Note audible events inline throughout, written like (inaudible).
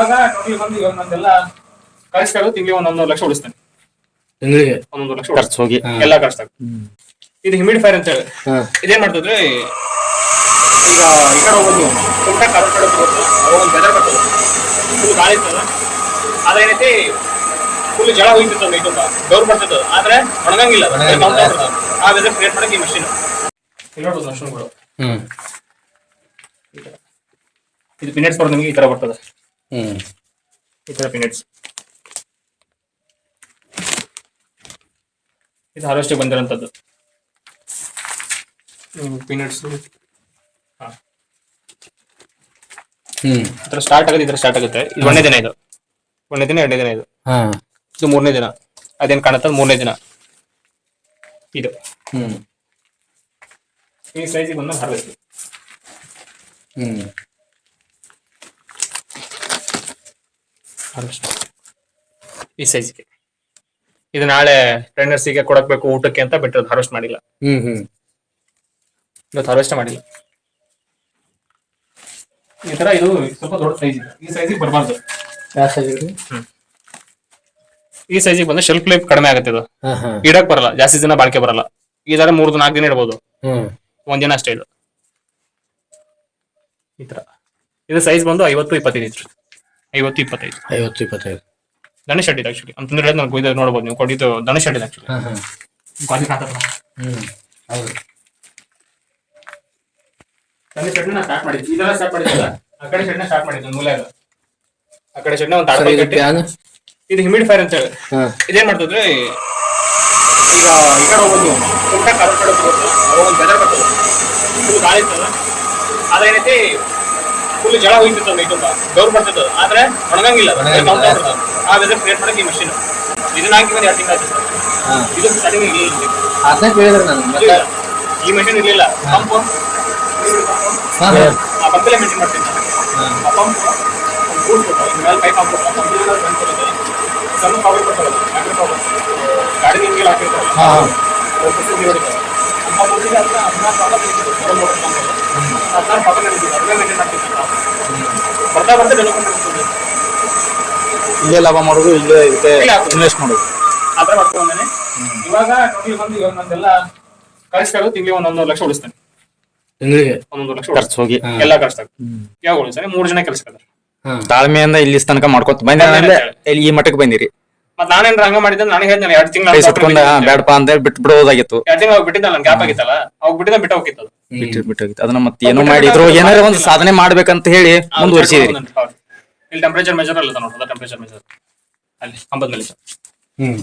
ಇವಾಗ ಟೋಟಲ್ ಬಂದು ಇವಾಗ ನಂದೆಲ್ಲ ಖರ್ಚು ತಿಂಗಳಿಗೆ ಒಂದೊಂದು ಲಕ್ಷ ಉಳಿಸ್ತೇನೆ. ತಿಂಗಳಿಗೆ? ಒಂದೊಂದು ಲಕ್ಷ ಖರ್ಚು ಹೋಗಿ. ಎಲ್ಲ ಖರ್ಚು ಇದು ಹ್ಯೂಮಿಡಿಫೈರ್ ಅಂತ ಹೇಳಿ. ಇದೇನ್ ಮಾಡ್ತಿದ್ರೆ? ಈಗ ಈ ಕಡೆ ಹೋಗೋದು ತುಂಬ ಕರ್ಕೊಂಡು ಕಡೆ ಅವಾಗ ಒಂದು ಬೆದರ್ ಬರ್ತದೆ. ಫುಲ್ ಗಾಳಿ ಇರ್ತದ. ಏನೈತಿ? ಫುಲ್ ಜಳ ಹೋಗ್ತಿರ್ತದೆ ತುಂಬ. ಡೋರ್ ಬರ್ತದೆ ಆದ್ರೆ ಒಣಗಂಗಿಲ್ಲ. ಆ ವೆದರ್ ಕ್ರಿಯೇಟ್ ಮಾಡಕ್ಕೆ ಈ ಮಷಿನ್ ನೋಡ್ಬೋದು ಮಷಿನ್ಗಳು ಹ್ಮ್. ಇದು ಪಿನೆಟ್ಸ್ ಬರೋದು ನಿಮಗೆ ಈ ತರ ಬರ್ತದೆ. ಈ ತರ ಪಿನೆಟ್ಸ್ ಇದು ಹಾರ್ವೆಸ್ಟಿಗೆ ಬಂದಿರೋಂಥದ್ದು. ಪಿನೆಟ್ಸ್ ಹ್ಮ್. ಈ ತರ ಸ್ಟಾರ್ಟ್ ಆಗುತ್ತೆ ಈ ತರ ಸ್ಟಾರ್ಟ್ ಆಗುತ್ತೆ. ಇದು ಒಂದನೇ ದಿನ ಇದು. ಒಂದನೇ ದಿನ ಎರಡನೇ ದಿನ ಇದು. ಹಾ. ಇದು ಮೂರನೇ ದಿನ. ಅದೇನ್ ಕಾಣುತ್ತೆ? ಮೂರನೇ ದಿನ. ಇದು. ಹ್ಮ್. ಈ ಸೈಜಿಗೆ ಬಂದ ಹಾರ್ವೆಸ್ಟ್ ಹ್ಮ್. ಈ ಸೈಜ್ಗೆ. ಇದು ನಾಳೆ ಟ್ರೈನರ್ಸಿಗೆ ಕೊಡಕ್ಬೇಕು ಊಟಕ್ಕೆ ಅಂತ ಬಿಟ್ಟಿರೋದು ಹಾರ್ವೆಸ್ಟ್ ಮಾಡಿಲ್ಲ. ಹ್ಮ್ ಹ್ಮ್. ಇವತ್ತು ಹಾರ್ವೆಸ್ಟ್ ಮಾಡಿಲ್ಲ. ಈ ತರ ಇದು ಸ್ವಲ್ಪ ದೊಡ್ಡ ಸೈಜ್ ಇದೆ. ಈ ಸೈಜಿಗೆ ಬರಬಾರ್ದು. ಯಾವ ಸೈಜ್ ಈ ಸೈಜಿಗೆ ಬಂದ್ರೆ ಶೆಲ್ಫ್ ಲೈಫ್ ಕಡಿಮೆ ಆಗುತ್ತೆ ಇದು. ಹಾ ಹಾ. ಇಡಕ್ ಬರಲ್ಲ ಜಾಸ್ತಿ ದಿನ ಬಾಳಿಕೆ ಬರಲ್ಲ. ಈ ತರ ಮೂರು ನಾಲ್ಕು ದಿನ ಇಡ್ಬೋದು. ಹ್ಮ್. ಒಂದ್ ದಿನ ಅಷ್ಟೇ ಇದು. ಈ ತರ. ಇದು ಸೈಜ್ ಬಂದು ಐವತ್ತು ಇಪ್ಪತ್ತೈದು ಇತ್ತು ಐವತ್ತು ಇಪ್ಪತ್ತೈದು. ಐವತ್ತು ಇಪ್ಪತ್ತೈದು. ದನ ಅಡ್ಡಿದ್ ಆಕ್ಚುಲಿ ಅಂತಂದ್ರೆ ನಾನು ಇದು ನೋಡ್ಬೋದು ನೀವು ಕೊಡಿದ್ದು ದನ ಅಡ್ಡಿದ್ ಆಕ್ಚುಲಿ ಹಾ ಹಾ. ಹೌದು. ಸ್ಟಾರ್ಟ್ ಮಾಡಿದ್ವಿ ಇದೆಲ್ಲ ಸ್ಟಾರ್ಟ್ ಮಾಡಿದ್ದಿಲ್ಲ? ಆ ಕಡೆ ಸ್ಟಾರ್ಟ್ ಮಾಡಿದ್ದು ಆ ಕಡೆ ಒಂದು ಸರ್ ಇದು ಕಟ್ಟಿ ಪ್ಯಾನ್ ಇದು ಹ್ಯೂಮಿಡಿಫೈರ್ ಅಂತ ಹೇಳಿ. ಹಾ. ಇದೇನ್ ಮಾಡ್ತದ್ರೆ? ಈಗ ಈ ಕಡೆ ಹೋಗೋದು ತುಂಬ ಕಡೆ ಕಡೆ ಹೋಗೋದು ಅವಾಗ ಒಂದು ಬೆದರ್ ಬರ್ತದೆ. ಫುಲ್ ಗಾಳಿ ಇರ್ತದ ಅದೇನೈತಿ ಫುಲ್ ಜಳ ಹೋಗ್ತಿರ್ತದೆ ಮೈ ತುಂಬ ಡೋರ್ ಬರ್ತದೆ ಆದ್ರೆ ಒಣಗಂಗಿಲ್ಲ. ಆ ವೆದರ್ ಕ್ರಿಯೇಟ್ ಮಾಡಕ್ಕೆ ಈ ಮಷಿನ್ ಇದನ್ನ ಹಾಕಿ ಒಂದು ಎರಡು ತಿಂಗಳು ಆಯ್ತು ಇದು ಸ್ಟಾರ್ಟಿಂಗ್ ಇರಲಿಲ್ಲ ಅದನ್ನ ಕೇಳಿದ್ರೆ ನಾನು. ಮತ್ತೆ ಈ ಮಷಿನ್ ಇರಲಿಲ್ಲ. ಪಂಪ್ ಆ ಪಂಪಲ್ಲೇ ಮೇಂಟೈನ್ ಮಾಡ್ತೀನಿ ಆ ಪಂಪ್ ಮೇಲೆ ಪೈಪ್ ಹಾಕ್ಬಿಟ್ಟು ಸಣ್ಣ ಪವರ್ ಕೊಡ್ತಾರೆ ಗಾಡಿ ನಿಮ್ಗೆ ಹಾಕಿರ್ತಾರೆ. ಹಾ ಹಾ ಬರ್ತಾ ಬರ್ತಾ ಡೆವಲಪ್ಮೆಂಟ್ ಆಗ್ತದೆ ಇಲ್ಲೇ ಲಾಭ ಮಾಡೋದು ಇಲ್ಲೇ ಇದಕ್ಕೆ ಇನ್ವೆಸ್ಟ್ ಮಾಡೋದು. ಆತರ ಮಾಡ್ಕೊಂಡೇನೆ. ಇವಾಗ ಟೋಟಲ್ ಬಂದು ಇವಾಗ ನಂದೆಲ್ಲ ಖರ್ಚು ತಿಂಗಳಿಗೆ ಒಂದೊಂದು ಲಕ್ಷ ಉಳಿಸ್ತೇನೆ. ತಿಂಗಳಿಗೆ? ಒಂದೊಂದು ಲಕ್ಷ ಖರ್ಚು ಹೋಗಿ. ಎಲ್ಲ ಕಳಿಸ್ತಾರೆ ಯಾವಾಗ ಉಳಿಸ್ತಾನೆ. ಮೂರು ಜನ ಕೆಲಸ ತಾಳ್ಮೆಯಿಂದ ಇಲ್ಲಿ ತನಕ ಮಾಡ್ಕೊತ ಬಂದ ಇಲ್ಲಿ ಈ ಮಟ್ಟಕ್ಕೆ ಬಂದಿರಿ. ಮತ್ತೆ ನಾನೇನ್ ಹಂಗ ಮಾಡಿದ್ದೆ ನನಗೆ ಹೇಳಿದ್ನಲ್ಲ ಎರಡ್ ತಿಂಗಳು ಕೈ ಸುಟ್ಕೊಂಡ ಬೇಡಪ್ಪ ಅಂತ ಹೇಳಿ ಬಿಟ್ಟು ಬಿಡೋದಾಗಿತ್ತು. ಎರಡ್ ತಿಂಗಳು ಬಿಟ್ಟಿದ್ದಲ್ಲ ನನ್ ಗ್ಯಾಪ್ ಆಗಿತ್ತಲ್ಲ ಅವಾಗ ಬಿಟ್ಟಿದ್ದ ಬಿಟ್ಟು ಹೋಗಿತ್ತು. ಬಿಟ್ಟು ಬಿಟ್ಟೋಗಿತ್ತು. ಅದನ್ನ ಮತ್ತೆ ಏನೋ ಮಾಡಿದ್ರು ಏನಾರ ಒಂದು ಸಾಧನೆ ಮಾಡ್ಬೇಕಂತ ಹೇಳಿ ಮುಂದುವರಿಸಿದ್ರಿ. ಇಲ್ಲಿ ಟೆಂಪರೇಚರ್ ಮೆಜರ್ ಅಲ್ಲ ನೋಡೋದು ಟೆಂಪರೇಚರ್ ಮೆಜರ್ ಅಲ್ಲಿ ಕಂಬದ ಮೇಲೆ. ಸರ್ ಹ್ಮ್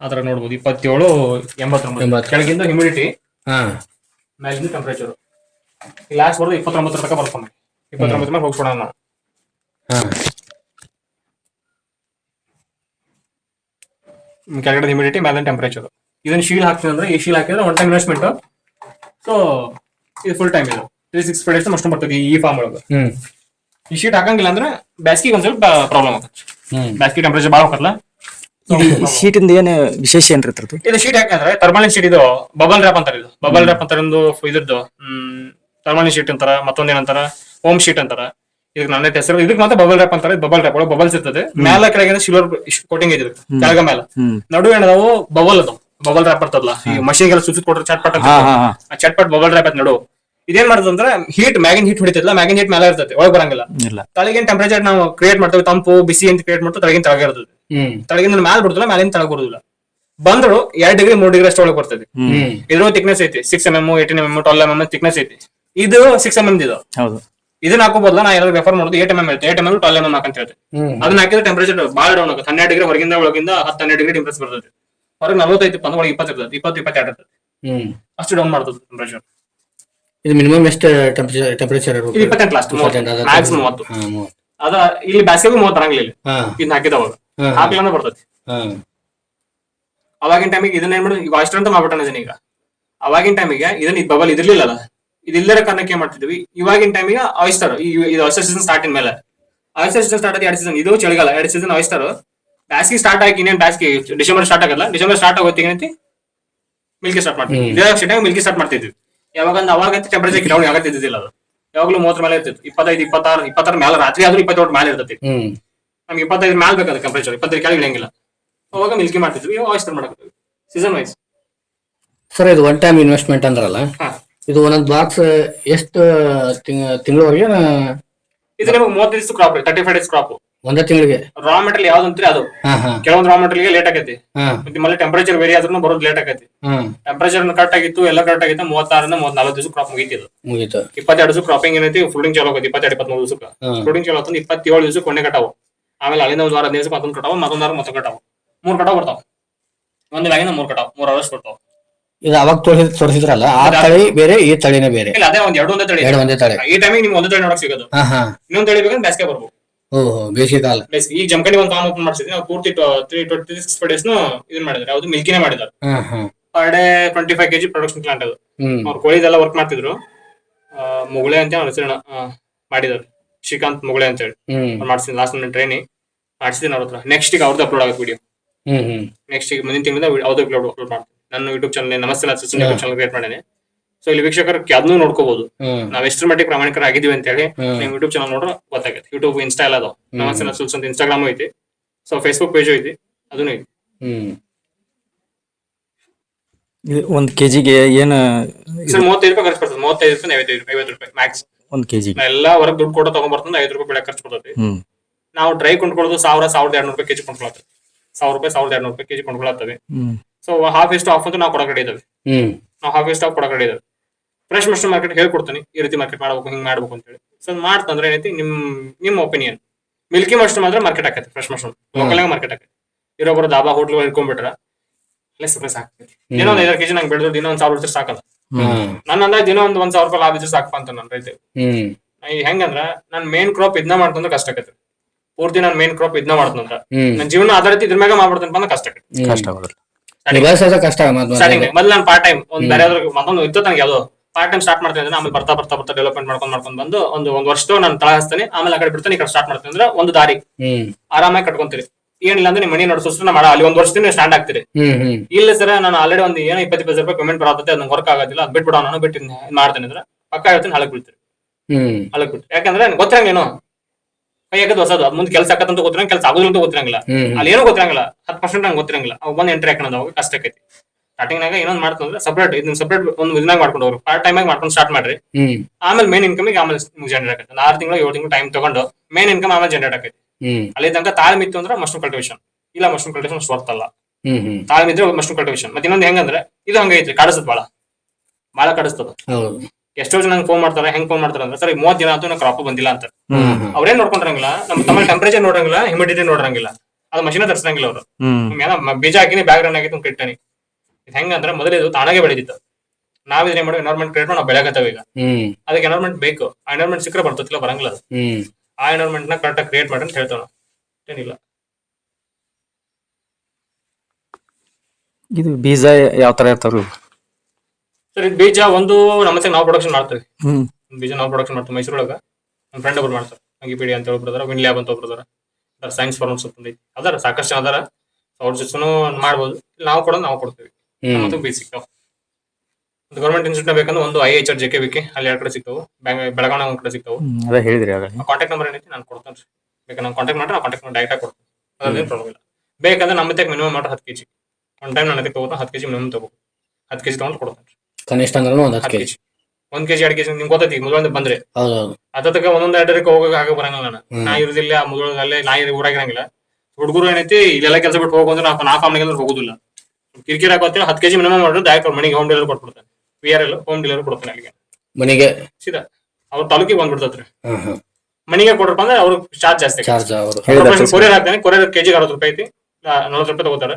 ಅದ್ರ ನೋಡ್ಬೋದು ಇಪ್ಪತ್ತೇಳು ಎಂಬತ್ತೊಂಬತ್ತು. ಎಂಬತ್ತು. ಕೆಳಗಿಂದ ಹ್ಯೂಮಿಡಿಟಿ ಹಾ. ಮೇಲಿಂದ ಟೆಂಪರೇಚರ್ ಲಾಸ್ಟ್ ಬರೋದು ಇಪ್ಪತ್ತೊಂಬತ್ತರ ತನಕ ಬರ್ತಾನೆ ಇಪ್ಪತ್ತೊಂಬತ್ತರ ಮೇಲೆ ಹೋಗ್ಸ್ಕೊಡೋಣ ನಾವು ಕೆಳಗಡೆ ಹ್ಯೂಮಿಡಿಟಿ ಮೇಲೆ ಟೆಂಪರೇಚರ್ ಇದನ್ನ ಶೀಲ್ ಹಾಕ್ತೀನಿ ಅಂದ್ರೆ ಈ ಶೀಲ್ ಹಾಕಿದ್ರೆ ಒನ್ ಟೈಮ್ ಇನ್ವೆಸ್ಟ್ಮೆಂಟ್ ಸೊ ಇದು ಫುಲ್ ಟೈಮ್ ಇದು. Three six five days must ಬರ್ತದೆ ಈ ಫಾರ್ಮ್ ಒಳಗೆ. ಈ ಶೀಟ್ ಹಾಕಂಗಿಲ್ಲ ಅಂದ್ರೆ ಬ್ಯಾಸ್ಗಿಗೆ ಒಂದ್ ಸ್ವಲ್ಪ ಪ್ರಾಬ್ಲಮ್ ಆಗುತ್ತೆ. ಬ್ಯಾಸ್ಗಿ ಟೆಂಪರೇಚರ್ ಭಾಳ ಹೋಗಲ್ಲ ಶೀಟ್ ಇಂದ ಏನು ವಿಶೇಷ ಏನ್ರಿ ಇರ್ತದೆ ಇದು ಶೀಟ್ ಯಾಕಂದ್ರೆ ಥರ್ಮಾಲಿನ್ ಶೀಟ್ ಇದು ಬಬಲ್ ರ್ಯಾಪ್ ಅಂತಾರೆ ಇದು. ಬಬಲ್ ರ್ಯಾಪ್ ಅಂತಾರೆ ಒಂದು ಇದ್ರದ್ದು ಥರ್ಮಾಲಿನ್ ಶೀಟ್ ಅಂತಾರ ಮತ್ತೊಂದ್ ಏನಂತಾರ? ಹೋಮ್ ಶೀಟ್ ಅಂತಾರ. ಇದಕ್ಕೆ ನನ್ನ ಹೆಸರು ಇದಕ್ಕೆ ಮಾತ್ರ ಬಬಲ್ ರ್ಯಾಪ್ ಅಂತಾರೆ. ಬಬಲ್ ರ್ಯಾಪ್ ಒಳಗೆ ಬಬಲ್ಸ್ ಇರ್ತದೆ. ಮೇಲೆ ಕೆಳಗೆ ಸಿಲ್ವರ್ ಕೋಟಿಂಗ್ ಇದೆ ಇದಕ್ಕೆ, ಕೆಳಗ ಮೇಲೆ ನಡುವೆ ನಾವು ಬಬಲ್ ಅದು ಬಬಲ್ ರ್ಯಾಪ್ ಬರ್ತದಲ್ಲ. ಈ ಮಷಿನ್ಗೆಲ್ಲ ಸುತ್ತ ಕೊಟ್ರೆ ಚಟ್ಪಟ್ ಅಂತ ಹಾ ಹಾ ಹಾ. ಆ ಚಟ್ಪಟ್ ಬಬಲ್ ರ್ಯಾಪ್ ಅಂತ ನಡು ಇದೇನ್ ಅಂದ್ರೆ ಹೀಟ್ ಮ್ಯಾಗಿನ್ ಹೀಟ್ ಹೊಡಿತಿಲ್ಲ ಮ್ಯಾಗಿನ್ ಹೀಟ್ ಮೇಲೆ ಇರ್ತದೆ ಒಳಗೆ ಬರಂಗಿಲ್ಲ. ಇಲ್ಲ. ತಳಗಿನ ಟೆಂಪರೇಚರ್ ನಾವು ಕ್ರಿಯೇಟ್ ಮಾಡ್ತೇವೆ. ತಂಪು ಬಿಸಿ ಅಂತ ಕ್ರಿಯೇಟ್ ಮಾಡ್ತೇವೆ. ತಳಗಿನ ತಳಗ ಇರ್ತದೆ. ತಳಗಿನ ತಳಗಿಂದ ಮ್ಯಾಲ ಬಿಡ್ತಲ್ಲ ಮ್ಯಾಲಿಂದ ತಳಗ ಬರುದಿಲ್ಲ. ಬಂದ್ರು ಎರಡ್ ಡಿಗ್ರಿ ಮೂರ್ ಡಿಗ್ರಿ ಅಷ್ಟು ಒಳಗೆ ಬರ್ತದೆ. ಇದ್ರೂ ಥಿಕ್ನೆಸ್ ಐತಿ. Six M M eighteen M M twelve M M thickness ಐತಿ. ಇದು ಸಿಕ್ಸ್ ಎಂ ಎಂ ಇದು. ಇದನ್ನ ಹಾಕೋಬೋದಲ್ಲ ನಾ ಏನಾದ್ರು ರೆಫರ್ ಮಾಡೋದು ಏಟ್ ಎಂ ಎಂ ಇರುತ್ತೆ eight M M twelve M M ಹಾಕಂತ ಹೇಳ್ತೇವೆ ಅದನ್ನ ಹಾಕಿದ್ರೆ ಟೆಂಪರೇಚರ್ ಬಾಳ ಡೌನ್ ಆಗುತ್ತೆ. ಹನ್ನೆರಡು ಡಿಗ್ರಿ ಹೊರಗಿಂದ ಒಳಗಿಂದ ಹತ್ತು ಹನ್ನೆರಡು ಡಿಗ್ರಿ ಟೆಂಪರೇಚರ್ ಬರ್ತದೆ. ಹೊರಗೆ ನಲವತ್ತೈದು ಅಂದ್ರೆ ಒಳಗೆ ಇಪ್ಪತ್ತು ಇರ್ತದೆ. ಇಪ್ಪತ್ತು ಇಪ್ಪತ್ತೆರಡು ಇರ್ತದೆ. ಅಷ್ಟು ಡೌನ್ ಮಾಡ್ತದೆ ಟೆಂಪರೇಚರ್ ಇದು ಮಿನಿಮಮ್ ಎಷ್ಟು ಟೆಂಪರೇಚರ್ ಟೆಂಪರೇಚರ್ ಇದು ಇಪ್ಪತ್ತೆಂಟು ಲಾಸ್ಟ್ ಮ್ಯಾಕ್ಸ್ ಮೂವತ್ತು. ಅದ ಇಲ್ಲಿ ಬ್ಯಾಸಿಗೆ ಮೂವತ್ತು ಬರಂಗಿಲ್ಲ ಇಲ್ಲಿ. ಇದನ್ನ ಹಾಕಿದವಾಗ ಅವಾಗ. ಹಾಕ್ಲನ್ನ ಬರ್ತದೆ. ಅವಾಗಿನ ಟೈಮಿಗೆ ಇದನ್ನ ಏನ್ ಮಾಡಿ ಈಗ ಅಷ್ಟು ಅಂತ ಮಾಡ್ಬಿಟ್ಟಾನ ಇದನ್ನ ಈಗ. ಅವಾಗಿನ ಟೈಮಿಗೆ ಇದನ್ನ ಇದು ಬಬಲ್ ಇದಿರ್ಲಿಲ್ಲ ಇದು ಇಲ್ಲರ ಕಾರಣಕ್ಕೆ ಏನ್ ಮಾಡ್ತಿದ್ವಿ? ಇವಾಗಿನ ಟೈಮಿಗೆ ಆಯಿಸ್ಟರ್ ಇದು ಹೊಸ ಸೀಸನ್ ಸ್ಟಾರ್ಟ್ ಇನ್ ಮೇಲೆ ಹೊಸ ಸೀಸನ್ ಸ್ಟಾರ್ಟ್ ಆಗಿ ಎರಡು ಸೀಸನ್ ಇದು ಚಳಿಗಾಲ ಎರಡು ಸೀಸನ್ ಆಯಿಸ್ಟರ್ ಬ್ಯಾಸ್ಗೆ ಸ್ಟಾರ್ಟ್ ಆಗಿ ಇನ್ನೇನು ಬ್ಯಾಸ್ಗೆ ಡಿಸೆಂಬರ್ ಸ್ಟಾರ್ಟ್ ಆಗಲ್ಲ. ಡಿಸೆಂಬರ್ ಸ್ಟಾರ್ಟ್ ಆಗೋತಿ ಏನೈತಿ ಮಿಲ್ಕಿ ಸ್ಟಾರ್ಟ್ ಮಾಡ್ತೀವಿ ಇದೇ ಮಿಲ್ಕಿ ಸ್ಟಾರ್ಟ್ ಮಾಡ್ತಿದ್ವಿ. ಯಾವಾಗ ಅವಾಗ ಟೆಂಪರೇಚರ್ ಡೌನ್ ಆಗತ್ತಿದ್ದಿಲ್ಲ ಅದು. ಯಾವಾಗಲೂ ಮೂವತ್ತರ ಮೇಲೆ ಇರ್ತಿತ್ತು. ಇಪ್ಪತ್ತೈದು ಇಪ್ಪತ್ತಾರು ಇಪ್ಪತ್ತಾರು ಮೇಲೆ ರಾತ್ರಿ ಆದ್ರೂ ಇಪ್ಪತ್ತೇಳು ಮೇಲೆ ಇರ್ತೈತಿ. ನಮ್ಗೆ ಇಪ್ಪತ್ತೈದು ಮೇಲೆ ಬೇಕಾದ ಟೆಂಪರೇಚರ್ ಇಪ್ಪತ್ತೈದು ಕೆಳಗೆ ಇಳಿಯಂಗಿಲ್ಲ. ಅವಾಗ ಮಿಲ್ಕಿ ಮಾಡ್ತಿದ್ವಿ ಆಯಿಸ್ಟರ್ ಮಾಡಕತ್ತೀವಿ ಸೀಸನ್ ವೈಸ್ ಸರ್ ಇದು ಒನ್ ಟೈಮ್ ಇನ್ವೆಸ್ಟ್ಮೆಂಟ್ ಅಂದ್ರಲ್ಲ? ಹಾ. ಇದು ಒಂದೊಂದು ಬಾಕ್ಸ್ ಎಷ್ಟು ತಿಂಗಳವರೆಗೆ ಇದು ನಿಮಗೆ ಮೂವತ್ತು ದಿವಸ crop thirty five days crop ಒಂದೇ ತಿಂಗಳಿಗೆ? ರಾ ಮೆಟೀರಿಯಲ್ ಯಾವ್ದು ಅಂತೀರಿ ಅದು. ಕೆಲವೊಂದು ರಾ ಮೆಟೀರಿಯಲ್ ಲೇಟ್ ಆಗೈತಿ ಮಳೆ ಟೆಂಪರೇಚರ್ ವೇರಿ ಆದ್ರೂ ಬರೋದು ಲೇಟ್ ಆಗೈತಿ ಟೆಂಪರೇಚರ್ ಕರೆಕ್ಟ್ ಆಗಿತ್ತು ಎಲ್ಲ ಕರೆಕ್ಟ್ ಆಗಿತ್ತು ಮೂವತ್ತಾರರಿಂದ ಮೂವತ್ನಾಲ್ಕು ದಿವಸ ಕ್ರಾಪ್ ಮುಗಿತಿದ್ದು ಮುಗಿತು. ಇಪ್ಪತ್ತೆರಡು ದಿವಸ ಕ್ರಾಪಿಂಗ್ ಏನೈತಿ ಫ್ರೂಟಿಂಗ್ ಚಲೋ ಆಗುತ್ತೆ ಇಪ್ಪತ್ತೆರಡು ಇಪ್ಪತ್ಮೂರು ದಿವಸಕ್ಕೆ. ಹ್ಮ್. ಚಲೋ ಆತಂದ್ರೆ ಇಪ್ಪತ್ತೇಳು ದಿವಸ ಕೊನೆ ಕಟಾವು. ಆಮೇಲೆ ಅಲ್ಲಿಂದ ಒಂದು ವಾರ ದಿವಸ ಮತ್ತೊಂದು ಕಟಾವು ಮತ್ತೊಂದು ವಾರ ಮತ್ತೊಂದು ಕಟಾವು. ಮೂರು ಕಟಾವು ಬರ್ತಾವ. ಒಂದು ಬ್ಯಾಗಿಂದ ಮೂರು ಕಟಾವು ಮೂರು ಅವರ್ಸ್ ಬರ್ತಾವ. ಇದು ಅವಾಗ ತೋರಿಸಿದ ತೋರಿಸಿದ್ರಲ್ಲ ಆ ತಳಿ ಬೇರೆ ಈ ತಳಿನೇ ಬೇರೆ. ಇಲ್ಲ ಅದೇ ಒಂದ್ ಎರಡು ಒಂದೇ ತಳಿ ಎರಡು ಒಂದೇ ತಳಿ. ಈ ಟೈಮಿಗೆ ನಿಮ್ಗೆ ಒಂದೇ ತಳಿ ನೋಡಕ್ ಸಿಗೋದು. ಹಾ ಹಾ. ಇನ್ನೊಂದು ತಳಿ ಬೇಕಂದ್ರೆ ಬೇಸಿಗೆ ಬರ್ಬೋದು. ಓಹೋ ಬೇಸಿಗೆ ಕಾಲ. ಬೇಸಿಗೆ ಈಗ ಜಮಖಂಡಿ ಒಂದು ಫಾರ್ಮ್ ಓಪನ್ ಮಾಡ್ಸಿದ್ವಿ. ನಾವು ಪೂರ್ತಿ ತ್ರೀ ಟ್ವೆಂಟಿ ಸಿಕ್ಸ್ ಡೇಸ್ ಇದನ್ನ ಮಾಡಿದ್ರೆ ಅದು ಮಿಲ್ಕಿನೇ ಮಾಡಿದ್ದಾರೆ ಹಾ ಹಾ. Per day twenty five KG production plant ಅದು. ಹ್ಮ್. ಕೋಳಿ ಕೋಳಿದೆಲ್ಲ ವರ್ಕ್ ಮಾಡ್ತಿದ್ರು. ಮುಗುಳೆ ಅಂತ ಅವ್ರ ಹೆಸರು ಮಾಡಿದ್ರು ಶ್ರೀಕಾಂತ್ ಮುಗಳೆ ಅಂತ ಹೇಳಿ. ಹ್ಮ್. ಅವ್ರು ಮಾಡ್ಸಿದ್ರು ಲಾಸ್ಟ್ ನನ್ನ ಟ್ರೈನಿ ಮಾಡಿಸಿದ್ದೀನಿ ಅವ್ರ ಹತ್ರ. ನೆಕ್ಸ್ಟ್ ಈಗ ಅವ್ರದ್ದು ಅಪ್ಲೋಡ್ ಆಗುತ್ತೆ ವಿಡಿಯೋ ಹ್ಮ್ ಹ್ಮ್. ನೆಕ್ಸ್ಟ್ ಈಗ ಮುಂದಿನ ತಿಂಗಳಿಂದ ಅವ್ರದ್ದು ಅಪ್ಲೋಡ್ ಅಪ್ಲೋಡ್ ಮಾಡ್ತೀನಿ. ನನ್ನ YouTube channel Namaste assistant YouTube channel create ಮಾಡಿದೆ ಸೊ ಇಲ್ಲಿ ವೀಕ್ಷಕರು ಅದನ್ನು ನೋಡ್ಕೋಬಹುದು ನಾವ್ ಎಷ್ಟರ ಮಟ್ಟಿಗೆ ಪ್ರಾಮಾಣಿಕರ ಆಗಿದೀವಿ ಅಂತ ಹೇಳಿ ನೀವು ಯೂಟ್ಯೂಬ್ ಚಾನಲ್ ನೋಡ್ರೆ ಗೊತ್ತಾಗುತ್ತೆ. ಯೂಟ್ಯೂಬ್ ಇನ್ಸ್ಟಾ ಎಲ್ಲ ಅದಾವ. ನಮಸ್ತೆ ನಸುಲ್ಸ್ ಅಂತ ಇನ್ಸ್ಟಾಗ್ರಾಮ್ ಐತಿ. ಸೊ ಫೇಸ್ಬುಕ್ ಪೇಜ್ ಐತಿ. ಅದನ್ನು ಐತಿ. ಒಂದ್ ಕೆಜಿಗೆ ಏನ್ ಸರ್ ಮೂವತ್ತೈದು ರೂಪಾಯಿ ಖರ್ಚು ಬರ್ತದೆ. ಮೂವತ್ತೈದು ರೂಪಾಯಿ ಐವತ್ತೈದು ರೂಪಾಯಿ ಐವತ್ತು ರೂಪಾಯಿ ಮ್ಯಾಕ್ಸ್ ಒಂದ್ ಕೆಜಿ ಎಲ್ಲಾ ಹೊರಗೆ ದುಡ್ಡು ಕೊಟ್ಟು ತಗೊಂಡ್ಬರ್ತದೆ ಐದು ರೂಪಾಯಿ ಬೆಳೆ ಖರ್ಚು ಬರ್ತದೆ ನಾವು ಡ್ರೈ ಕೊಂಡ್ಕೊಳ್ಳೋದು ಸಾವಿರ ಸಾವಿರದ ಎರಡ್ನೂರು ರೂಪಾಯಿ ಕೆಜಿ ಕೊಂಡ್ಕೊಳತ್ತೇವೆ ಸಾವಿರ ರೂಪಾಯಿ ಸಾವಿರದ ಎರಡ್ನೂರು ರೂಪಾಯಿ ಕೆಜಿ ಕೊಂಡ್ಕೊಳತ್ತವೆ ಸೊ ಹಾಫ್ ಇಷ್ಟು ಆಫ್ ಅಂತ ನಾವು ಕೊಡೋ ಕಡೆ ಇದಾವೆ ಹ್ಮ್. ನಾವು ಹಾಫ್ ಇಷ್ಟು ಆಫ್ ಕೊಡೋ ಕಡೆ ಇದಾವೆ ಫ್ರೆಶ್ ಮಶ್ರೂಮ್ ಮಾರ್ಕೆಟ್ ಹೇಳ್ಕೊಡ್ತೀನಿ. ಈ ರೀತಿ ಮಾರ್ಕೆಟ್ ಮಾಡ್ಬೇಕು ಹಿಂಗ್ ಮಾಡ್ಬೇಕು ಅಂತ ಹೇಳಿ. ಸೊ ಮಾಡ್ತಂದ್ರೆ ಏನೈತಿ? ನಿಮ್ ನಿಮ್ ಒಪಿನಿಯನ್ ಮಿಲ್ಕಿ ಮಶ್ರೂಮ್ ಆದ್ರೆ ಮಾರ್ಕೆಟ್ ಆಕೈತಿ ಫ್ರೆಶ್ ಮಶ್ರೂಮ್ ಲೋಕಲ್ ಮಾರ್ಕೆಟ್ ಆಕೈತಿ ಇರೋಬ್ಬರು ದಾಬಾ ಹೋಟ್ಲ್ ಇಟ್ಕೊಂಡ್ಬಿಟ್ರ ಅಲ್ಲೇ ಸಾಕ್ತೈತಿ ಏನೋ ಒಂದ್ ಐದಾರು ಕೆಜಿ ನಂಗೆ ಬೆಳೆದ್ರು ದಿನ ಒಂದ್ ಸಾವಿರ ರೂಪಾಯಿ ಸಾಕಲ್ಲ. ಹ್ಮ್. ನನ್ನ ಅಂದಾಜ್ ದಿನ ಒಂದ್ ಒಂದ್ ಸಾವಿರ ರೂಪಾಯಿ ಲಾಭ ಇದ್ರೆ ಸಾಕಪ್ಪ ಅಂತ ನನ್ನ ರೈತ ಹೆಂಗಂದ್ರ ನನ್ ಮೇನ್ ಕ್ರಾಪ್ ಇದನ್ನ ಮಾಡ್ತಂದ್ರೆ ಕಷ್ಟ ಆಕೈತಿ. ಪೂರ್ತಿ ನಾನು ಮೇನ್ ಕ್ರಾಪ್ ಇದನ್ನ ಮಾಡ್ತಂದ್ರ ನನ್ನ ಜೀವನ ಆಧಾರಿತ ಇದ್ರ ಮ್ಯಾಗ ಮಾಡ್ಬಿಡ್ತೇನೆ ಅಂದ್ರೆ ಕಷ್ಟ ಆಕೈತಿ. ನಿಭಾಯಿಸೋದು ಕಷ್ಟ ಮೊದ್ಲು ಸ್ಟಾರ್ಟಿಂಗ್ ಮೊದಲು ನಾನು ಪಾರ್ಟ್ ಟೈಮ್ ಒಂದು ಬೇರೆ ಮತ್ತೊಂದು ಇತ್ತು ನನಗೆ ಯಾವ್ದು. ಪಾರ್ಟ್ ಟೈಮ್ ಸ್ಟಾರ್ಟ್ ಮಾಡ್ತೀನಿ ಅಂದ್ರೆ ಆಮೇಲೆ ಬರ್ತಾ ಬರ್ತಾ ಬರ್ತಾ ಡೆವಲಪ್ಮೆಂಟ್ ಮಾಡ್ಕೊಂಡ್ ಮಾಡ್ಕೊಂಡು ಬಂದು ಒಂದು ಒಂದ್ ವರ್ಷದ ನಾನು ತಳ ಆಮೇಲೆ ಆ ಕಡೆ ಬಿಡ್ತೇನೆ ಈ ಕಡೆ ಸ್ಟಾರ್ಟ್ ಮಾಡ್ತೀನಿ ಅಂದ್ರೆ ಒಂದು ದಾರಿ. ಆರಾಮಾಗಿ ಕಟ್ಕೊಂತೀರಿ. ಏನಿಲ್ಲ ಅಂದ್ರೆ ನಿಮ್ಮ ಮನೆ ನಡೆಸೋಷ್ಟು ನಾ ಮಾಡ. ಅಲ್ಲಿ ಒಂದ್ ವರ್ಷದಿಂದ ಸ್ಟ್ಯಾಂಡ್ ಆಗ್ತೀರಿ ಇಲ್ಲ ಸರ್ ನಾನು ಆಲ್ರೆಡಿ ಒಂದು ಏನೋ ಇಪ್ಪತ್ತು ಇಪ್ಪತ್ತು ರೂಪಾಯಿ ಪೇಮೆಂಟ್ ಬರತ್ತೆ ಅದನ್ನ ವರ್ಕ್ ಆಗೋದಿಲ್ಲ ಅದ್ ಬಿಟ್ಬಿಡೋಣ ಬಿಟ್ಟು ಮಾಡ್ತೇನೆ ಅಂದ್ರೆ ಪಕ್ಕ ಹೇಳ್ತೀನಿ ಹಳಕ್ ಬಿಡ್ತೀರಿ. ಹ್ಮ್. ಹಳಕ್ ಬಿಟ್ಟು ಯಾಕಂದ್ರೆ ಗೊತ್ತಿರಂಗೇನು ಹಾಕದ್ ಹೊಸದು? ಅದ್ ಮುಂದೆ ಕೆಲಸ ಆಕತ್ತಂತ ಗೊತ್ತಿರಂಗ ಕೆಲಸ ಆಗೋದಿಲ್ಲ ಅಂತ ಗೊತ್ತಿರಂಗಿಲ್ಲ. ಅಲ್ಲಿ ಏನೋ ಗೊತ್ತಿರಂಗಿಲ್ಲ. ಹತ್ತು ಪರ್ಸೆಂಟ್ ನಂಗೆ ಗೊತ್ತಿರಂಗಿಲ್ಲ. ಅವ್ ಬಂದು ಎಂಟ್ರಿ ಹಾಕೋದು ಅವಾಗ ಕಷ್ಟ ಆಕೈತಿ. ಸ್ಟಾರ್ಟಿಂಗ್ ನಾಗ ಇನ್ನೊಂದು ಮಾಡ್ತಂದ್ರೆ ಸಪ್ರೇಟ್ ಇದನ್ನ ಸಪ್ರೇಟ್ ಒಂದು ಇದನ್ನಾಗ ಮಾಡ್ಕೊಂಡು ಹೋಗ್ರಿ ಪಾರ್ಟ್ ಟೈಮ್ ಆಗಿ ಮಾಡ್ಕೊಂಡು ಸ್ಟಾರ್ಟ್ ಮಾಡ್ರಿ. ಆಮೇಲೆ ಮೇನ್ ಇನ್ಕಮ್ ಆಮೇಲೆ ಜನರೇಟ್ ಆಗುತ್ತೆ ಆರು ತಿಂಗಳು ಏಳು ತಿಂಗಳು ಟೈಮ್ ತಗೊಂಡು ಮೇನ್ ಇನ್ಕಮ್ ಆಮೇಲೆ ಜನರೇಟ್ ಆಕೈತಿ. ಅಲ್ಲಿ ತನಕ ತಾಳ್ಮೆ ಇತ್ತು ಅಂದ್ರೆ ಮಶ್ರೂಮ್ ಕಲ್ಟಿವೇಶನ್ ಇಲ್ಲ ಮಶ್ರೂಮ್ ಕಲ್ಟಿವೇಶನ್ ಸ್ವರ್ತ್ ವರ್ತ್ ಅಲ್ಲ. ತಾಳ್ಮೆ ಇದ್ರೆ ಮಶ್ರೂಮ್ ಕಲ್ಟಿವೇಶನ್ ಮತ್ತೆ ಇನ್ನೊಂದು ಹೆಂಗಂದ್ರೆ ಇದು ಹಂಗೈತಿ ಕಾಡಿಸ್ತದ ಬಾಳ. ಬಾಳ ಕಾಡಿಸ್ತದ. ಎಷ್ಟೋ ಜನ ಫೋನ್ ಮಾಡ್ತಾರೆ ಹೆಂಗ್ ಫೋನ್ ಮಾಡ್ತಾರೆ ಅಂದ್ರೆ ಸರ್ ಈಗ ಮೂವತ್ತು ದಿನ ಅಂತೂ ಕ್ರಾಪ್ ಬಂದಿಲ್ಲ ಅಂತ ಅವ್ರೇನ್ ನೋಡ್ಕೊಂಡ್ರಂಗಿಲ್ಲ ನಮ್ ತಮ್ಮ ಟೆಂಪರೇಚರ್ ನೋಡ್ರಂಗಿಲ್ಲ ಹ್ಯೂಮಿಡಿಟಿ ನೋಡ್ರಂಗಿಲ್ಲ. ಅದು ಮಷಿನ ತರ್ಸಂಗಿಲ್ಲ ಅವರು. ಬೀಜ ಹಾಕಿನಿ ಬ್ಯಾಗ್ ರನ್ ಆಗಿತ್ತು ಕೆಟ್ಟನಿ ಇದು ಹೆಂಗಂದ್ರೆ ಮೊದಲೇ ಇದು ತಾನಾಗೆ ಬೆಳೆದಿತ್ತು. ನಾವ್ ಇದ್ರೆ ಮಾಡಿ ಎನ್ವರ್ಮೆಂಟ್ ಕ್ರಿಯೇಟ್ ಮಾಡಿ ನಾವು ಬೆಳಗತ್ತವ ಈಗ. ಅದಕ್ಕೆ ಎನ್ವರ್ಮೆಂಟ್ ಬೇಕು. ಆ ಎನ್ವರ್ಮೆಂಟ್ ಸಿಕ್ಕರೆ ಬರ್ತತಿಲ್ಲ ಬರಂಗಿಲ್ಲ ಅದು. ಆ ಎನ್ವರ್ಮೆಂಟ್ನ ಕರೆಕ್ಟ್ ಕ್ರಿಯೇಟ್ ಮಾಡಿ ಅಂತ ಹೇಳ್ತಾವ ಏನಿಲ್ಲ. ಇದು ಬೀಜ ಯಾವ ತರ ಇರ್ತಾವ ಸರ್ ಇದು ಬೀಜ ಒಂದು ನಮ್ಮ ನಾವು ಪ್ರೊಡಕ್ಷನ್ ಮಾಡ್ತೀವಿ. ಬೀಜ ನಾವು ಪ್ರೊಡಕ್ಷನ್ ಮಾಡ್ತೀವಿ ಮೈಸೂರೊಳಗ. ನಮ್ಮ ಫ್ರೆಂಡ್ ಒಬ್ರು ಮಾಡ್ತಾರೆ. ಅಂಗಿಪೀಡಿ ಅಂತ ಒಬ್ರು ಅದಾರ ವಿನ್ ಲ್ಯಾಬ್ ಅಂತ ಒಬ್ರು ಅದಾರ ಸೈನ್ಸ್ ಫಾರ್ಮ್ಸ್ ಅಂತ ಐತಿ ಅದಾರ ಸಾಕಷ್ಟು ಜನ ಅದಾರ. ಅವ್ರ ಜೊತೆನೂ ಮಾಡ್ಬೋದು. ಇಲ್ಲ ನಾವು ಕೊಡೋದು ನಾವು ಕೊಡ್ತೀವಿ. ಅದು ಮತ್ತು ಬಿ ಸಿಗ್ತಾವ ಗೌರ್ಮೆಂಟ್ ಇನ್ಸ್ಟಿಟ್ಯೂಟ್ ಬೇಕಂದ್ರೆ ಒಂದು I H R J K ಅಲ್ಲಿ ಎರಡು ಕಡೆ ಸಿಗ್ತಾವು. ಬೆಳಗಾವಣ ಬೆಳಗಾವಿ ಒಂದು ಕಡೆ ಸಿಗ್ತಾವು. ಅದೇ ಹೇಳಿದ್ರಿ ಕಾಂಟ್ಯಾಕ್ಟ್ ನಂಬರ್ ಏನೈತಿ ನಾನು ಕೊಡ್ತೇನೆ ಬೇಕಾ ನಾನು ಕಾಂಟ್ಯಾಕ್ಟ್ ಮಾಡ್ರೆ ಆ ಕಾಂಟ್ಯಾಕ್ಟ್ ಮಾಡಿ ಡೈರೆಕ್ಟ್ ಕೊಡ್ತೀನಿ. ಅದೇನು ಪ್ರಾಬ್ಲಮ್ ಇಲ್ಲ. ಬೇಕಂದ್ರೆ ನಮ್ಮ ತೆಗೆ ಮಿನಿಮಮ್ ಮಾಡ್ರೆ ಹತ್ತು ಕೆಜಿ ಒನ್ ಟೈಮ್ ನಾನು ಅದಕ್ಕೆ ತಗೋತಾ ಹತ್ತು ಕೆಜಿ ಮಿನಿಮಮ್ ತಗೋ ಹತ್ತು ಕೆಜಿ ತಗೊಂಡು ಕೊಡ್ತೇನೆ. ಕನಿಷ್ಠ ಅಂದ್ರೆ ಒಂದು ಹತ್ತು ಕೆಜಿ ಒಂದ್ ಕೆಜಿ ಎರಡ್ ಕೆಜಿ ನಿಮ್ಗೆ ಗೊತ್ತೈತಿ ಮೊದಲೊಂದು ಬಂದ್ರೆ. ಹೌದೌದು. ಅದಕ್ಕೆ ಒಂದೊಂದು ಎರಡಕ್ಕೆ ಹೋಗಕ್ ಆಗ ಬರಂಗಿಲ್ಲ ನಾನು. ನಾ ಇರುದಿಲ್ಲ ಮುಗಳು ಅಲ್ಲೇ ನಾ ಇರೋ ಊರಾಗಿರಂಗಿಲ್ಲ ಹುಡುಗರು ಏನೈತಿ ಇಲ್ಲೆಲ್ಲ ಕೆಲಸ ಬಿಟ್ಟು ಹೋಗು ಅಂದ್ರೆ ನಾ ಫಾರ್ಮ್ಗೆ ಅಂದ್ರೆ ಹೋಗುದಿಲ್ಲ. ಕಿರಿಕಿರಿ ಹಾಕೋತಿ ಹತ್ತು ಕೆಜಿ ಮಿನಿಮಮ್ ಮಾಡಿದ್ರೆ ಡೈರೆಕ್ಟ್ ಅವ್ರ ಮನೆಗೆ home delivery ಕೊಟ್ಬಿಡ್ತಾನೆ V R L home delivery ಕೊಡ್ತಾನೆ ಅಲ್ಲಿಗೆ. ಮನೆಗೆ? ಸೀದಾ ಅವ್ರ ತಾಲೂಕಿಗೆ ಬಂದ್ಬಿಡ್ತತ್ರಿ. ಮನೆಗೆ ಕೊಡ್ರಪ್ಪ ಅಂದ್ರೆ ಅವ್ರ ಚಾರ್ಜ್ ಜಾಸ್ತಿ ಕೊರಿಯರ್ ಹಾಕ್ತಾನೆ ಕೊರಿಯರ್ ಕೆಜಿಗೆ ಅರವತ್ತು ರೂಪಾಯಿ ಐತಿ ನಲವತ್ತು ರೂಪಾಯಿ ತಗೋತಾರೆ.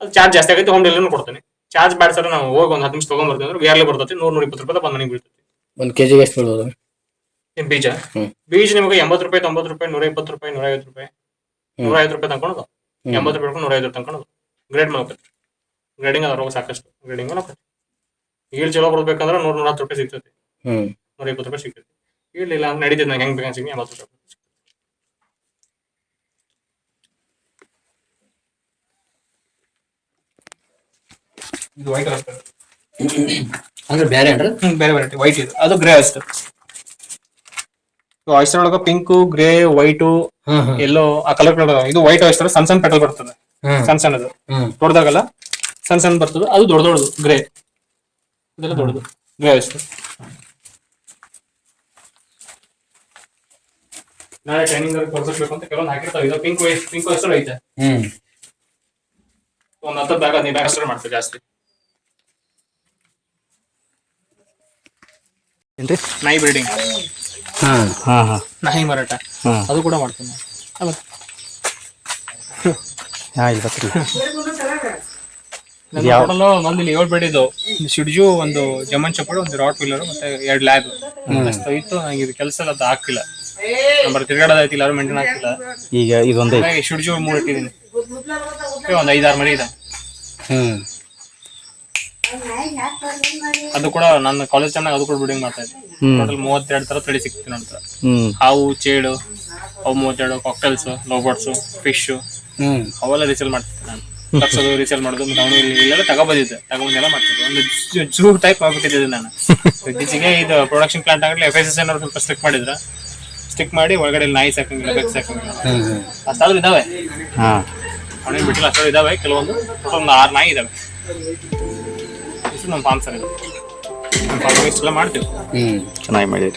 ಅದು ಚಾರ್ಜ್ ಜಾಸ್ತಿ ಆಗೈತಿ ಹೋಮ್ ಡೆಲಿವರಿ ಕೊಡ್ತಾನೆ. ಚಾರ್ಜ್ ಬ್ಯಾಡ ಸರ್ ನಾವು ಹೋಗಿ ಒಂದು ಹತ್ತು ನಿಮಿಷ ತಗೊಂಡ್ಬರ್ತೀವಿ ಅಂದ್ರೆ ವಿ ಆರ್ ಬರ್ತೈತಿ. ನೂರ ನೂರ ಇಪ್ಪತ್ತು ರೂಪಾಯಿ ಬಂದ್ ಮನೆಗೆ ಬೀಳ್ತೈತಿ. ಒಂದ್ ಕೆಜಿಗೆ ಎಷ್ಟು ಬೀಳ್ಬೋದು? ಏನ್ ಬೀಜ? ಹ್ಮ್. ಬೀಜ ನಿಮಗೆ ಎಂಬತ್ತು ರೂಪಾಯಿ ತೊಂಬತ್ತು ರೂಪಾಯಿ ನೂರ ಇಪ್ಪತ್ತು ರೂಪಾಯಿ ನೂರ ಐವತ್ತು ರೂಪಾಯಿ. ನೂರ ಐವತ್ತು ರೂಪಾಯಿ ತಗೊಂಡು. ಎಂಬತ್ತು ರೂಪಾಯಿ ನೂರ ಐವತ್ತು ತಗೊಂಡು ಗ್ರೇಡ್ ಮಾಡ್ಬೇಕು. ಗ್ರೇಡಿಂಗ್ ರೋಗ ಸಾಕಷ್ಟು. ಗ್ರೇಡಿಂಗ್ ಮಾಡ್ಬೇಕು. ಈಳ್ ಚಲೋ ಬರ್ಬೇಕಂದ್ರೆ ನೂರ ನೂರ ಹತ್ತು ರೂಪಾಯಿ ಸಿಗ್ತೈತಿ. ನೂರ ಇಪ್ಪತ್ತು ರೂಪಾಯಿ ಸಿಗ್ತೈತಿ. ಇಲ್ಲ ಅಂದ್ರೆ ನಡೀತೈತಿ ನಂಗೆ ಹೆಂಗ್ ಬೇಕಂತ ಸಿಗಿ ಎಂಬತ್ತು ರೂಪಾಯಿ. ಇದು ವೈಟ್ ಕಲರ್ ಅಂದ್ರೆ ಬೇರೆ ಏನ್ರಿ? ಬೇರೆ ವೆರೈಟಿ ವೈಟ್ ಇದು. ಅದು ಗ್ರೇ ಆಯಿಸ್ಟರ್ ಆಯಿಸ್ಟರ್ ಒಳಗ ಪಿಂಕು ಗ್ರೇ ವೈಟು ಎಲ್ಲೋ ಆ ಕಲರ್ ಕಲರ್ ಇದು ವೈಟ್ ಆಯಿಸ್ಟರ್ ಸಣ್ಣ ಸಣ್ಣ ಪೆಟಲ್ ಬರ್ತದೆ. ಸಣ್ಣ ಸಣ್ಣದು. ದೊಡ್ಡದಾಗಲ್ಲ ಸಣ್ಣ ಸಣ್ಣ ಬರ್ತದೆ. ಅದು ದೊಡ್ಡ ದೊಡ್ಡದು ಗ್ರೇ ಇದೆಲ್ಲ ದೊಡ್ಡದು. ಗ್ರೇ ಆಯ್ಸ್ಟರ್ ನಾಳೆ ಟ್ರೈನಿಂಗ್ ಕೊಡ್ಸಬೇಕು ಅಂತ ಕೆಲವೊಂದು ಹಾಕಿರ್ತಾವೆ ಇದು ಪಿಂಕ್ ಪಿಂಕ್ ಆಯಿಸ್ಟರ್ ಐತೆ. ಒಂದು ಹತ್ತು ಬ್ಯಾಗ್ ಹದಿನೈದು ಬ್ಯಾಗ್ ಅಷ್ಟೇ ಮಾಡ್ತೀವಿ ಜಾಸ್ತಿ. ಏನ್ರಿ? ನಾಯಿ ಬ್ರೀಡಿಂಗ್ ಹಾ ಹಾ ಹಾ. ನಾಯಿ ಮಾರಾಟ. ಹಾ. ಅದು ಕೂಡ ಮಾಡ್ತೀನಿ. ಹಾ ಇಲ್ಲ ಬರ್ತೀರಿ ನನ್ನ ಟೋಟಲ್ ಒಂದು ಇಲ್ಲಿ ಏಳು ಬೆಡ್ ಇದು ಶಿಡ್ಜು ಒಂದು ಜಮನ್ ಚಪ್ಪಡು ಒಂದು ರಾಟ್ ವೀಲರ್ ಮತ್ತೆ ಎರಡು ಲ್ಯಾಬ್ ಅಷ್ಟು ಇತ್ತು. ನಂಗೆ ಇದು ಕೆಲಸ ಎಲ್ಲ ಅದು ಆಗ್ತಿಲ್ಲ. ನಂಬರ್ ತಿರ್ಗಾಡೋದು ಆಯ್ತಿಲ್ಲ ಯಾರು ಮೇಂಟೈನ್ ಆಗ್ತಿಲ್ಲ. ಈಗ ಇದೊಂದೇ. ಹಾಗಾಗಿ ಶಿಡ್ಜು ಮೂರು ಇಟ್ಟಿದ್ದೀನಿ. ಒಂದು ಐದಾರು ಮರಿ ಇದೆ. ಹ್ಮ್. ಅದು ಕೂಡ ನನ್ನ ಕಾಲೇಜ್ ಟೈಮ್ ಅದು ಕೂಡ ಬಿಲ್ಡಿಂಗ್ ಮಾಡ್ತಾ ಇದ್ದೆ. ಟೋಟಲ್ ಮೂವತ್ತೆರಡು ತರ ತಳಿ ಸಿಗ್ತೀನಿ ಅಂತ ಹ್ಮ್. ಹಾವು ಚೇಳು ಅವು ಮೂವತ್ತೆರಡು ಕಾಕ್ಟೈಲ್ಸ್ ರೋಬೋಟ್ಸ್ ಫಿಶ್ ಹ್ಮ್. ಅವೆಲ್ಲ ರೀಸೇಲ್ ಮಾಡ್ತಿದ್ದೆ ನಾನು. ತರ್ಸೋದು ರೀಸೇಲ್ ಮಾಡೋದು ಮತ್ತೆ ಅವನು ಇಲ್ಲಿ ಇಲ್ಲೆಲ್ಲ ತಗೊಬಂದಿದ್ದೆ. ತಗೊಂಡೆಲ್ಲ ಮಾಡ್ತಿದ್ದೆ. ಒಂದು ಜೂ ಟೈಪ್ ಆಗ್ಬಿಟ್ಟಿದ್ದೆ ನಾನು. (laughs) ಇತ್ತೀಚೆಗೆ ಇದು ಪ್ರೊಡಕ್ಷನ್ ಪ್ಲಾಂಟ್ ಆಗಲಿ ಎಫ್ ಎಸ್ ಎಸ್ ಏನಾದ್ರು ಸ್ವಲ್ಪ ಸ್ಟಿಕ್ ಮಾಡಿದ್ರ. ಸ್ಟಿಕ್ ಮಾಡಿ ಒಳಗಡೆ ನಾಯಿ ಸಾಕಂಗಿಲ್ಲ ಬೆಕ್ ಸಾಕಂಗಿಲ್ಲ. ಅಷ್ಟಾದ್ರೂ ಇದಾವೆ. ಹಾ. ಅವನೇನು ಬಿಟ್ಟಿಲ್ಲ ಅಷ್ಟಾದ್ರೂ ಇದಾವೆ. ಕೆಲವೊಂದು ಟೋಟಲ್ ಒಂದು ಆರು ನಾಯಿ ಇದಾವೆ. ನಮ್ಮ ಫಾರ್ಮ್ ಸರ್ ನಮ್ಮ ಫಾರ್ಮ್ ಇಷ್ಟೆಲ್ಲ ಮಾಡ್ತೀವಿ. ಹ್ಮ್. ಚೆನ್ನಾಗಿ ಮಾಡಿರಿ